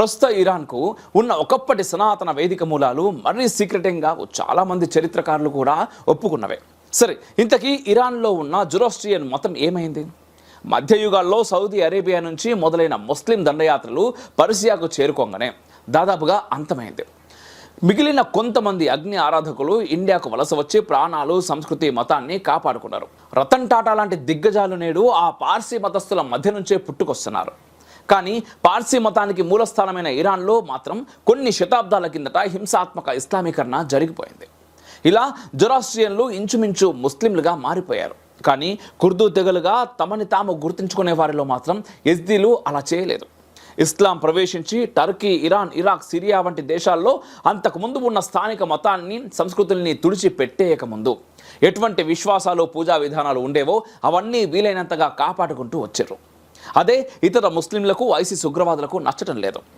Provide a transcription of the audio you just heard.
ప్రస్తుత ఇరాన్కు ఉన్న ఒకప్పటి సనాతన వేదిక మూలాలు మరీ సీక్రెటింగ్గా చాలామంది చరిత్రకారులు కూడా ఒప్పుకున్నవే. సరే ఇంతకీ ఇరాన్లో ఉన్న జురోస్ట్రియన్ మతం ఏమైంది? మధ్యయుగాల్లో సౌదీ అరేబియా నుంచి మొదలైన ముస్లిం దండయాత్రలు పర్సియాకు చేరుకోగానే దాదాపుగా అంతమైంది. మిగిలిన కొంతమంది అగ్ని ఆరాధకులు ఇండియాకు వలస వచ్చి ప్రాణాలు సంస్కృతి మతాన్ని కాపాడుకున్నారు. రతన్ టాటా లాంటి దిగ్గజాలు నేడు ఆ పార్సీ మతస్థుల మధ్య నుంచే పుట్టుకొస్తున్నారు. కానీ పార్సీ మతానికి మూలస్థానమైన ఇరాన్లో మాత్రం కొన్ని శతాబ్దాల కిందట హింసాత్మక ఇస్లామీకరణ జరిగిపోయింది. ఇలా జొరాస్ట్రియన్లు ఇంచుమించు ముస్లింలుగా మారిపోయారు. కానీ కుర్దు తెగలుగా తమని తాము గుర్తించుకునే వారిలో మాత్రం ఎస్దీలు అలా చేయలేదు. ఇస్లాం ప్రవేశించి టర్కీ ఇరాన్ ఇరాక్ సిరియా వంటి దేశాల్లో అంతకుముందు ఉన్న స్థానిక మతాన్ని సంస్కృతుల్ని తుడిచి పెట్టేయక ముందు ఎటువంటి విశ్వాసాలు పూజా విధానాలు ఉండేవో అవన్నీ వీలైనంతగా కాపాడుకుంటూ వచ్చారు. అదే ఇతర ముస్లింలకు ఐసిస్ ఉగ్రవాదులకు నచ్చటం లేదు.